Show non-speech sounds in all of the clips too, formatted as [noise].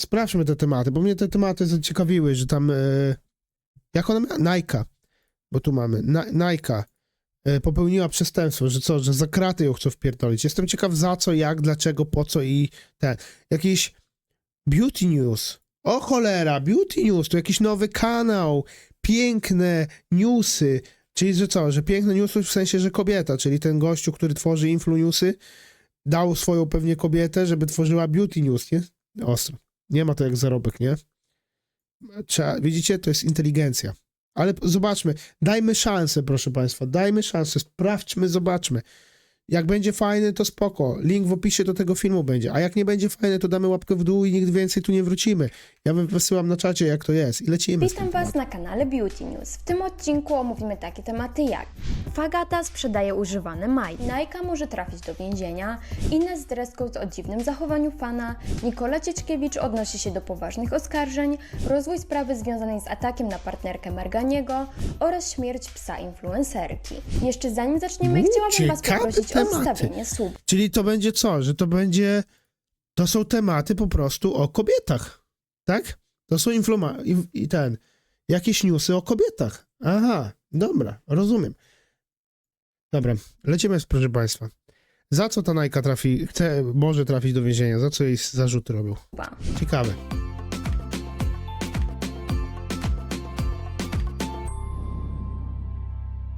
sprawdźmy te tematy, bo mnie te tematy zaciekawiły, że tam, e, jak ona miała? Najka, bo tu mamy, Na, Najka e, popełniła przestępstwo, że co, że za kraty ją chcą wpierdolić. Jestem ciekaw za co, jak, dlaczego, po co i ten. Jakiś beauty news. O cholera, beauty news, to jakiś nowy kanał, piękne newsy, czyli że co, że piękne newsy w sensie, że kobieta, czyli ten gościu, który tworzy influ newsy, dał swoją pewnie kobietę, żeby tworzyła beauty news, nie? Ostro. Nie ma to jak zarobek, nie? Trzeba, widzicie, to jest inteligencja. Ale zobaczmy, dajmy szansę, proszę Państwa, dajmy szansę, sprawdźmy, zobaczmy. Jak będzie fajny, to spoko. Link w opisie do tego filmu będzie. A jak nie będzie fajny, to damy łapkę w dół i nigdy więcej tu nie wrócimy. Ja wam wysyłam na czacie, jak to jest. I lecimy. Witam Was na kanale Beauty News. W tym odcinku omówimy takie tematy jak Fagata sprzedaje używane majtki, Najka może trafić do więzienia, Ines dress code o dziwnym zachowaniu fana, Nikola Cieczkiewicz odnosi się do poważnych oskarżeń, rozwój sprawy związanej z atakiem na partnerkę Merganiego oraz śmierć psa influencerki. Jeszcze zanim zaczniemy, chciałabym Was poprosić o sub. Czyli to będzie co? Że to będzie. To są tematy po prostu o kobietach. Tak? To są influma... i- ten. Jakieś newsy o kobietach. Aha, dobra, rozumiem. Dobra, lecimy, proszę Państwa. Za co ta Najka trafi, chce, może trafić do więzienia? Za co jej zarzuty robią? Ciekawe.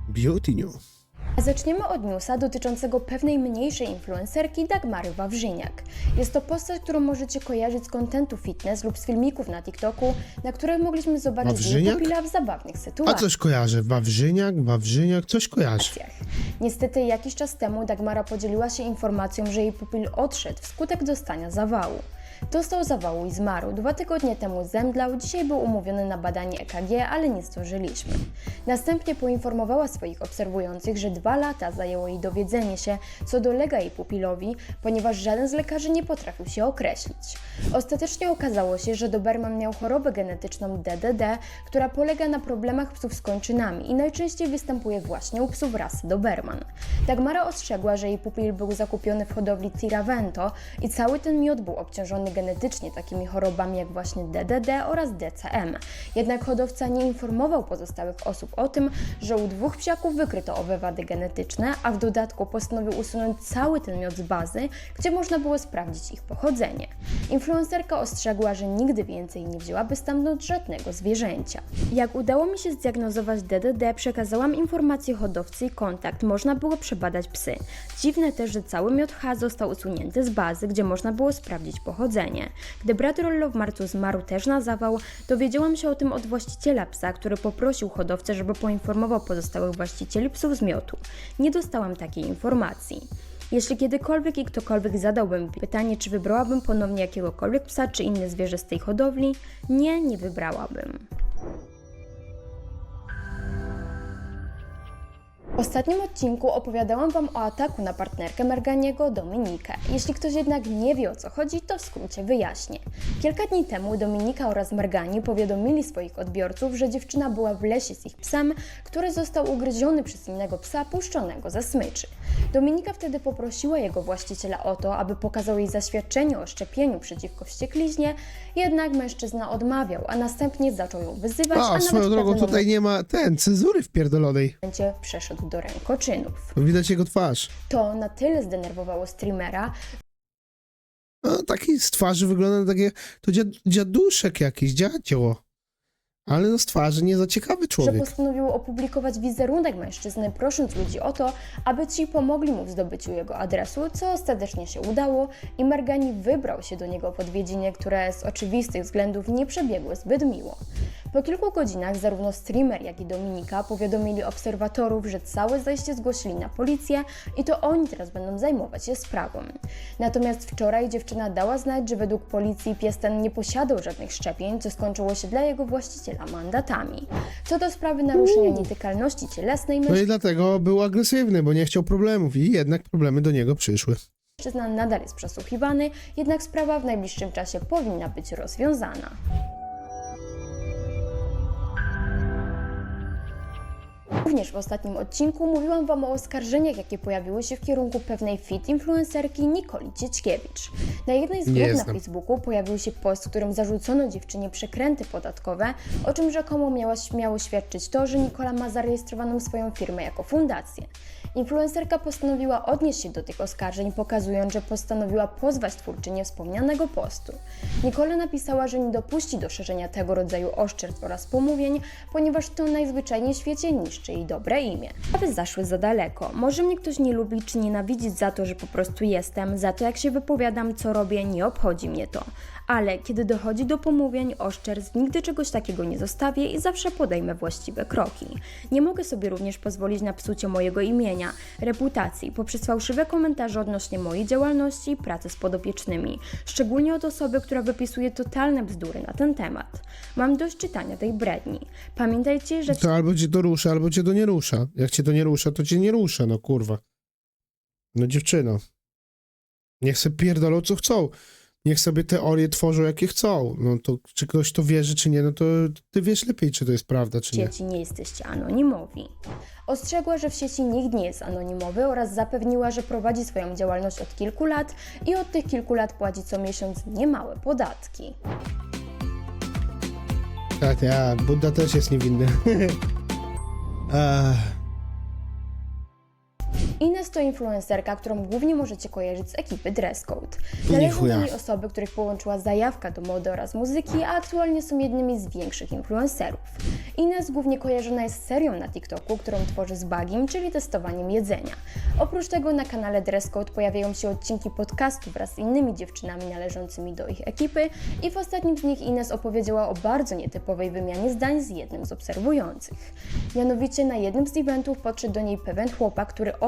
Beauty News. A Zaczniemy od newsa dotyczącego pewnej mniejszej influencerki Dagmary Wawrzyniak. Jest to postać, którą możecie kojarzyć z kontentu fitness lub z filmików na TikToku, na których mogliśmy zobaczyć jej Wawrzyniak? pupila w zabawnych A sytuacjach. coś kojarzę? Wawrzyniak, Wawrzyniak, coś kojarzy. Niestety jakiś czas temu Dagmara podzieliła się informacją, że jej pupil odszedł wskutek dostania zawału. Dostał zawału i zmarł. Dwa tygodnie temu zemdlał, dzisiaj był umówiony na badanie EKG, ale nie zdążyliśmy. Następnie poinformowała swoich obserwujących, że dwa lata zajęło jej dowiedzenie się, co dolega jej pupilowi, ponieważ żaden z lekarzy nie potrafił się określić. Ostatecznie okazało się, że Doberman miał chorobę genetyczną DDD, która polega na problemach psów z kończynami i najczęściej występuje właśnie u psów rasy Doberman. Dagmara ostrzegła, że jej pupil był zakupiony w hodowli Tiravento i cały ten miód był obciążony genetycznie takimi chorobami jak właśnie DDD oraz DCM. Jednak hodowca nie informował pozostałych osób o tym, że u dwóch psiaków wykryto owe wady genetyczne, a w dodatku postanowił usunąć cały ten miód z bazy, gdzie można było sprawdzić ich pochodzenie. Influencerka ostrzegła, że nigdy więcej nie wzięłaby stamtąd żadnego zwierzęcia. Jak udało mi się zdiagnozować DDD, przekazałam informację hodowcy i kontakt, można było przebadać psy. Dziwne też, że cały miód H został usunięty z bazy, gdzie można było sprawdzić pochodzenie. Gdy brat Rollo w marcu zmarł też na zawał, dowiedziałam się o tym od właściciela psa, który poprosił hodowcę, żeby poinformował pozostałych właścicieli psów z miotu. Nie dostałam takiej informacji. Jeśli kiedykolwiek i ktokolwiek zadałby mi pytanie, czy wybrałabym ponownie jakiegokolwiek psa czy inne zwierzę z tej hodowli, nie, nie wybrałabym. W ostatnim odcinku opowiadałam Wam o ataku na partnerkę Merganiego, Dominikę. Jeśli ktoś jednak nie wie o co chodzi, to w skrócie wyjaśnię. Kilka dni temu Dominika oraz Mergani powiadomili swoich odbiorców, że dziewczyna była w lesie z ich psem, który został ugryziony przez innego psa puszczonego ze smyczy. Dominika wtedy poprosiła jego właściciela o to, aby pokazał jej zaświadczenie o szczepieniu przeciwko wściekliźnie, jednak mężczyzna odmawiał, a następnie zaczął ją wyzywać, a, A, nawet swoją drogą tutaj nie ma ten, cenzury wpierdolonej. przeszedł do rękoczynów. Widać jego twarz. To na tyle zdenerwowało streamera, No, taki z twarzy wygląda na takie, to dziad, dziaduszek jakiś, dziadzio. Ale no z twarzy nie za ciekawy że człowiek. postanowił opublikować wizerunek mężczyzny, prosząc ludzi o to, aby ci pomogli mu w zdobyciu jego adresu, co ostatecznie się udało i Mergani wybrał się do niego w odwiedzinie, które z oczywistych względów nie przebiegły zbyt miło. Po kilku godzinach zarówno streamer, jak i Dominika powiadomili obserwatorów, że całe zajście zgłosili na policję i to oni teraz będą zajmować się sprawą. Natomiast wczoraj dziewczyna dała znać, że według policji pies ten nie posiadał żadnych szczepień, co skończyło się dla jego właściciela mandatami. Co do sprawy naruszenia nietykalności cielesnej, No i dlatego był agresywny, bo nie chciał problemów i jednak problemy do niego przyszły. mężczyzna nadal jest przesłuchiwany, jednak sprawa w najbliższym czasie powinna być rozwiązana. Również w ostatnim odcinku mówiłam Wam o oskarżeniach, jakie pojawiły się w kierunku pewnej fit influencerki Nikoli Cieczkiewicz. Na jednej z grup na. Facebooku pojawił się post, w którym zarzucono dziewczynie przekręty podatkowe, o czym rzekomo miało, miało świadczyć to, że Nikola ma zarejestrowaną swoją firmę jako fundację. Influencerka postanowiła odnieść się do tych oskarżeń, pokazując, że postanowiła pozwać twórczynię wspomnianego postu. Nikola napisała, że nie dopuści do szerzenia tego rodzaju oszczerstw oraz pomówień, ponieważ to najzwyczajniej w świecie niszczy jej dobre imię. Sprawy zaszły za daleko. Może mnie ktoś nie lubi czy nienawidzić za to, że po prostu jestem, za to jak się wypowiadam, co robię, nie obchodzi mnie to. Ale kiedy dochodzi do pomówień, oszczerstw, nigdy czegoś takiego nie zostawię i zawsze podejmę właściwe kroki. Nie mogę sobie również pozwolić na psucie mojego imienia, reputacji poprzez fałszywe komentarze odnośnie mojej działalności i pracy z podopiecznymi, szczególnie od osoby, która wypisuje totalne bzdury na ten temat. Mam dość czytania tej bredni. Pamiętajcie, że To albo cię to rusza, albo cię to nie rusza. Jak cię to nie rusza, to cię nie rusza, no kurwa. No dziewczyno. Niech sobie pierdolą co chcą. Niech sobie teorie tworzą jakie chcą. No to czy ktoś to wierzy, czy nie, no to ty wiesz lepiej, czy to jest prawda, czy w nie. sieci nie jesteście anonimowi. Ostrzegła, że w sieci nikt nie jest anonimowy oraz zapewniła, że prowadzi swoją działalność od kilku lat i od tych kilku lat płaci co miesiąc niemałe podatki. Tak, ja, Buddha też jest niewinny. [laughs] Ech. Ines to influencerka, którą głównie możecie kojarzyć z ekipy Dress Code. Należą do niej osoby, których połączyła zajawka do mody oraz muzyki, a aktualnie są jednymi z większych influencerów. Ines głównie kojarzona jest serią na TikToku, którą tworzy z Bagim, czyli testowaniem jedzenia. Oprócz tego na kanale Dress Code pojawiają się odcinki podcastu wraz z innymi dziewczynami należącymi do ich ekipy i w ostatnim z nich Ines opowiedziała o bardzo nietypowej wymianie zdań z jednym z obserwujących. Mianowicie na jednym z eventów podszedł do niej pewien chłopak, który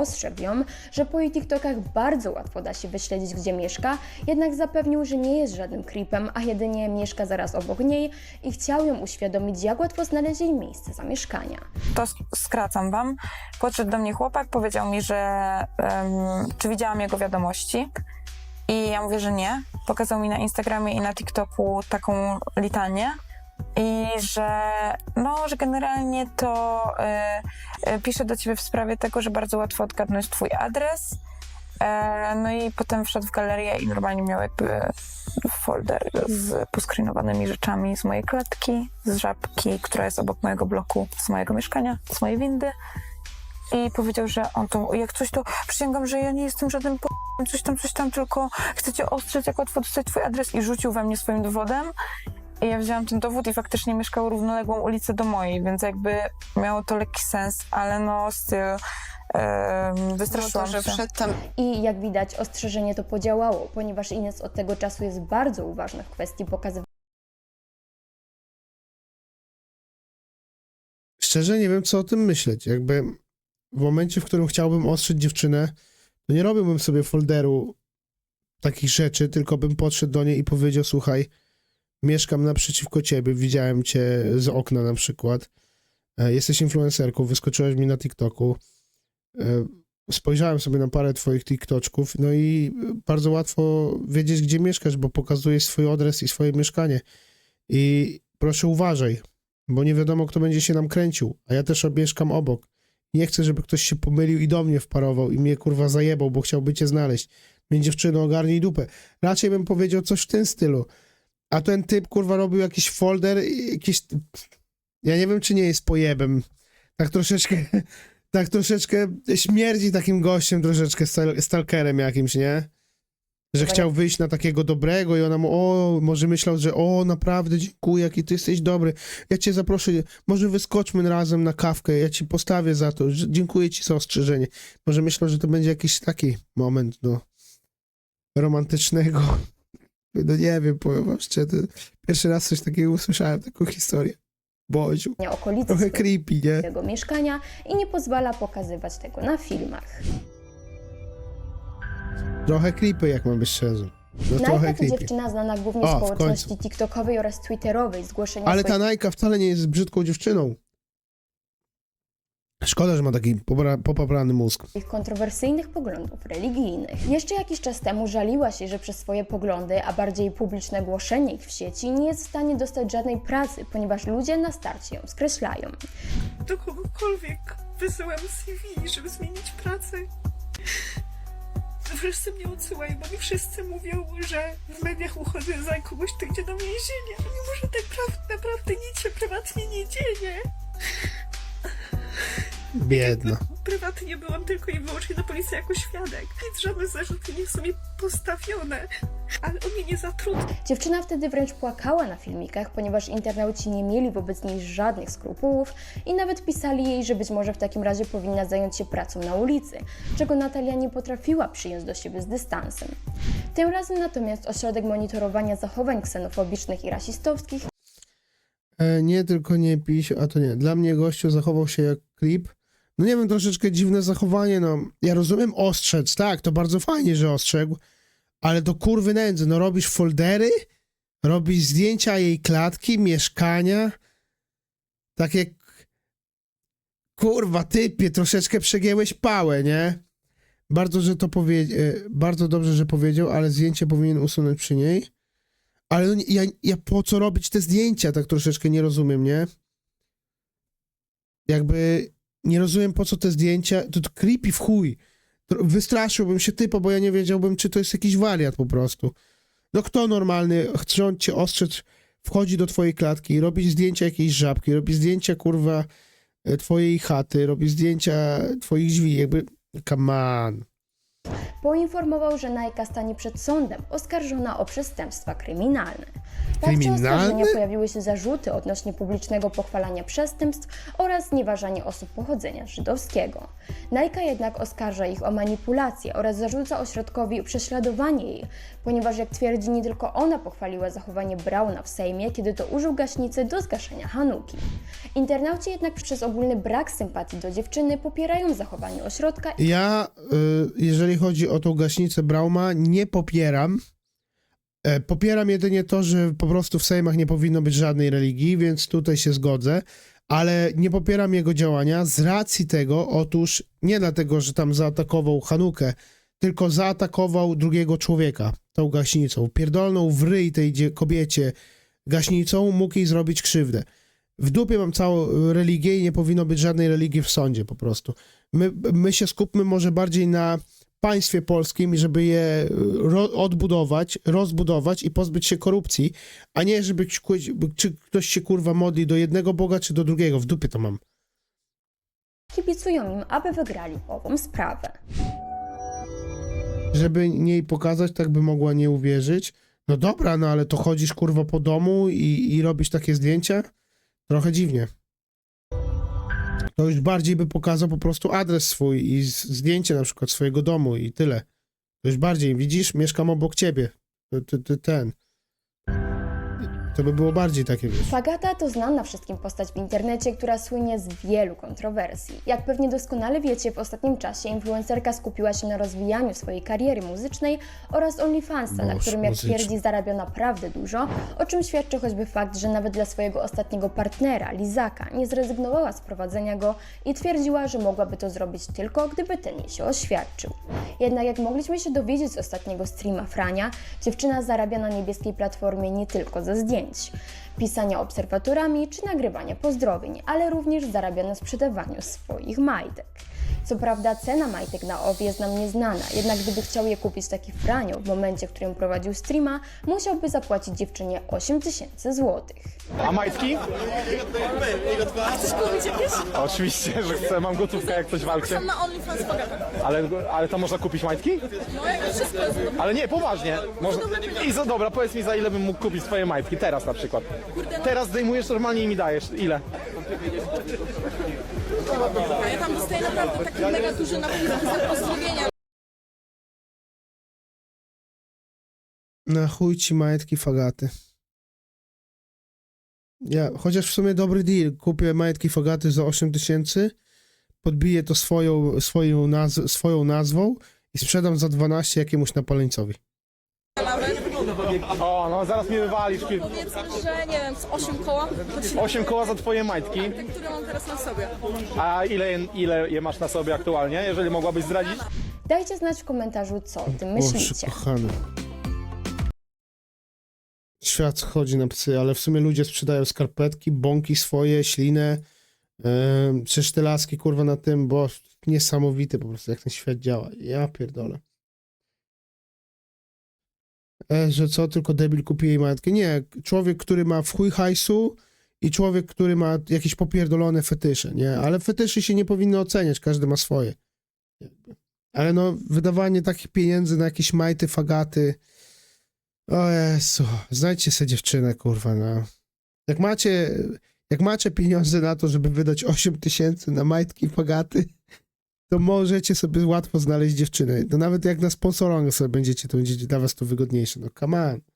że po jej TikTokach bardzo łatwo da się wyśledzić, gdzie mieszka, jednak zapewnił, że nie jest żadnym creepem, a jedynie mieszka zaraz obok niej i chciał ją uświadomić, jak łatwo znaleźć jej miejsce zamieszkania. to sk- skracam wam. Podszedł do mnie chłopak, powiedział mi, że em, czy widziałam jego wiadomości. I ja mówię, że nie. Pokazał mi na Instagramie i na TikToku taką litanię. I że, no, że generalnie to e, e, pisze do ciebie w sprawie tego, że bardzo łatwo odgadnąć twój adres. E, no i potem wszedł w galerię i normalnie miał jakby folder z poscreenowanymi rzeczami z mojej klatki, z żabki, która jest obok mojego bloku, z mojego mieszkania, z mojej windy. I powiedział, że on to, jak coś to, przysięgam, że ja nie jestem żaden po... coś tam, coś tam, tylko chcecie ostrzec, jak łatwo dostać twój adres i rzucił we mnie swoim dowodem. I ja wzięłam ten dowód i faktycznie mieszkał równoległą ulicę do mojej, więc jakby miało to lekki sens, ale no styl Było wystraszyłam to, że się. przedtem I jak widać, ostrzeżenie to podziałało, ponieważ Ines od tego czasu jest bardzo uważna w kwestii pokazywania Szczerze nie wiem, co o tym myśleć. Jakby w momencie, w którym chciałbym ostrzyć dziewczynę, to nie robiłbym sobie folderu takich rzeczy, tylko bym podszedł do niej i powiedział, słuchaj, mieszkam naprzeciwko ciebie, widziałem cię z okna na przykład, e, jesteś influencerką, wyskoczyłaś mi na TikToku, e, spojrzałem sobie na parę twoich TikToczków, no i bardzo łatwo wiedzieć, gdzie mieszkasz, bo pokazujesz swój adres i swoje mieszkanie. I proszę uważaj, bo nie wiadomo, kto będzie się nam kręcił, a ja też mieszkam obok. Nie chcę, żeby ktoś się pomylił i do mnie wparował i mnie kurwa zajebał, bo chciałby cię znaleźć. Mnie dziewczyno ogarnij dupę. Raczej bym powiedział coś w tym stylu. A ten typ kurwa robił jakiś folder, i jakiś... Ja nie wiem, czy nie jest pojebem. Tak troszeczkę, tak troszeczkę śmierdzi takim gościem, troszeczkę stal- stalkerem jakimś, nie? Że chciał wyjść na takiego dobrego i ona mu, o, może myślał, że o, naprawdę dziękuję, jaki ty jesteś dobry. Ja cię zaproszę, może wyskoczmy razem na kawkę, ja ci postawię za to. Dziękuję ci za ostrzeżenie. Może myślał, że to będzie jakiś taki moment, no, romantycznego. No nie wiem, powiem wam szczerze, pierwszy raz coś takiego usłyszałem, taką historię. Boziu, okolicy trochę creepy, nie? swojego mieszkania i nie pozwala pokazywać tego na filmach. Trochę creepy, jak mam być szczery. No trochę Najpierw creepy. dziewczyna znana głównie O, w społeczności. TikTokowej oraz Twitterowej, zgłoszenia Ale ta Najka wcale nie jest brzydką dziewczyną. Szkoda, że ma taki popaprany mózg. ich kontrowersyjnych poglądów religijnych. Jeszcze jakiś czas temu żaliła się, że przez swoje poglądy, a bardziej publiczne głoszenie ich w sieci, nie jest w stanie dostać żadnej pracy, ponieważ ludzie na starcie ją skreślają. do kogokolwiek wysyłam CV, żeby zmienić pracę. Wszyscy mnie odsyłają, bo mi wszyscy mówią, że w mediach uchodzę za kogoś, kto idzie do więzienia. Mimo, że tak pra- naprawdę nic się prywatnie nie dzieje. [laughs] Biedna. Prywatnie byłam tylko i wyłącznie na policji jako świadek, więc żadne zarzuty nie są mi postawione. Ale on mnie nie zatrudnił. Dziewczyna wtedy wręcz płakała na filmikach, ponieważ internauci nie mieli wobec niej żadnych skrupułów i nawet pisali jej, że być może w takim razie powinna zająć się pracą na ulicy, czego Natalia nie potrafiła przyjąć do siebie z dystansem. Tym razem natomiast ośrodek monitorowania zachowań ksenofobicznych i rasistowskich nie, tylko nie piś, a to nie. Dla mnie gościu zachował się jak klip. No nie wiem, troszeczkę dziwne zachowanie, no. Ja rozumiem ostrzec, tak, to bardzo fajnie, że ostrzegł, ale do kurwy nędzy, no robisz foldery, robisz zdjęcia jej klatki, mieszkania, tak jak kurwa, typie, troszeczkę przegięłeś pałę, nie? Bardzo, że to powie... e, bardzo dobrze, że powiedział, ale zdjęcie powinien usunąć przy niej. Ale no ja, ja po co robić te zdjęcia? Tak troszeczkę nie rozumiem, nie? Jakby nie rozumiem po co te zdjęcia. To, to creepy w chuj. Wystraszyłbym się typa, bo ja nie wiedziałbym, czy to jest jakiś wariat po prostu. No kto normalny, chcąc cię ostrzec, wchodzi do twojej klatki, robi zdjęcia jakiejś żabki, robi zdjęcia, kurwa, e, twojej chaty, robi zdjęcia twoich drzwi, jakby... Come on. Poinformował, że Najka stanie przed sądem oskarżona o przestępstwa kryminalne. W akcie Kryminalne? oskarżenia pojawiły się zarzuty odnośnie publicznego pochwalania przestępstw oraz znieważania osób pochodzenia żydowskiego. Najka jednak oskarża ich o manipulację oraz zarzuca ośrodkowi prześladowanie jej, ponieważ jak twierdzi, nie tylko ona pochwaliła zachowanie Brauna w Sejmie, kiedy to użył gaśnicy do zgaszenia Hanuki. Internauci jednak przez ogólny brak sympatii do dziewczyny popierają zachowanie ośrodka i Ja, y, jeżeli chodzi o tą gaśnicę Brauma, nie popieram. E, Popieram jedynie to, że po prostu w Sejmach nie powinno być żadnej religii, więc tutaj się zgodzę, ale nie popieram jego działania z racji tego, otóż nie dlatego, że tam zaatakował Hanukę, tylko zaatakował drugiego człowieka tą gaśnicą. Pierdolną w ryj tej kobiecie gaśnicą, mógł jej zrobić krzywdę. W dupie mam całą religię i nie powinno być żadnej religii w sądzie po prostu. My, my się skupmy może bardziej na państwie polskim, żeby je ro, odbudować, rozbudować i pozbyć się korupcji, a nie żeby czy ktoś się kurwa modli do jednego Boga, czy do drugiego. W dupie to mam. kibicują im, aby wygrali ową sprawę. Żeby jej pokazać, tak by mogła nie uwierzyć. No dobra, no ale to chodzisz kurwa po domu i, i robisz takie zdjęcia? Trochę dziwnie. To już bardziej by pokazał po prostu adres swój i zdjęcie na przykład swojego domu i tyle. To już bardziej, widzisz, mieszkam obok ciebie. To, to ten. To by było bardziej takie, wiesz. Fagata to znana wszystkim postać w internecie, która słynie z wielu kontrowersji. Jak pewnie doskonale wiecie, w ostatnim czasie influencerka skupiła się na rozwijaniu swojej kariery muzycznej oraz OnlyFansa, na Boż, którym jak muzyczny. twierdzi zarabia naprawdę dużo, o czym świadczy choćby fakt, że nawet dla swojego ostatniego partnera, Lizaka, nie zrezygnowała z prowadzenia go i twierdziła, że mogłaby to zrobić tylko, gdyby ten jej się oświadczył. Jednak jak mogliśmy się dowiedzieć z ostatniego streama Frania, dziewczyna zarabia na niebieskiej platformie nie tylko ze zdjęć, change. Pisania obserwatorami czy nagrywania pozdrowień, ale również zarabia na sprzedawaniu swoich majtek. Co prawda cena majtek na OW jest nam nieznana, jednak gdyby chciał je kupić taki Franio w momencie, w którym prowadził streama, musiałby zapłacić dziewczynie 8000 złotych. A majtki? Chcesz kupić jakieś? Oczywiście, że chcę, mam gotówkę jak coś walczy. Na OnlyFans. Ale, ale to można kupić majtki? No jak wszystko jest Ale nie, poważnie. Można... I za, dobra, powiedz mi za ile bym mógł kupić twoje majtki, teraz na przykład. Teraz zdejmujesz normalnie i mi dajesz. Ile? A ja tam dostaję naprawdę taki mega duży napis za pozdrowienia. Na chuj ci majtki fagaty. Ja, chociaż w sumie dobry deal. Kupię majtki fagaty za 8 tysięcy, podbiję to swoją, swoją, naz- swoją nazwą i sprzedam za 12 jakiemuś napaleńcowi. [laughs] O, no zaraz mi wywalisz. pi- powiedzmy, że nie wiem, z 8 koła, to ci 8 koła za twoje majtki. te, które mam teraz na sobie. A ile, je- ile je masz na sobie aktualnie, jeżeli mogłabyś zdradzić? Dajcie znać w komentarzu, co o tym Boże myślicie. kochany. Świat chodzi na psy, ale w sumie ludzie sprzedają skarpetki, bąki swoje, ślinę, Yy, przecież te laski, kurwa, na tym, bo niesamowite po prostu, jak ten świat działa. Ja pierdolę. E, że co, tylko debil kupi jej majątkę? Nie, człowiek, który ma w chuj hajsu i człowiek, który ma jakieś popierdolone fetysze, nie? Ale fetyszy się nie powinny oceniać, każdy ma swoje. Ale no, wydawanie takich pieniędzy na jakieś majty, fagaty. O Jezu, znajdźcie sobie dziewczynę, kurwa, no. Jak macie, jak macie pieniądze na to, żeby wydać 8 tysięcy na majtki, fagaty, to możecie sobie łatwo znaleźć dziewczynę. To nawet jak na sponsorowaniu sobie będziecie, to będzie dla was to wygodniejsze. No come on.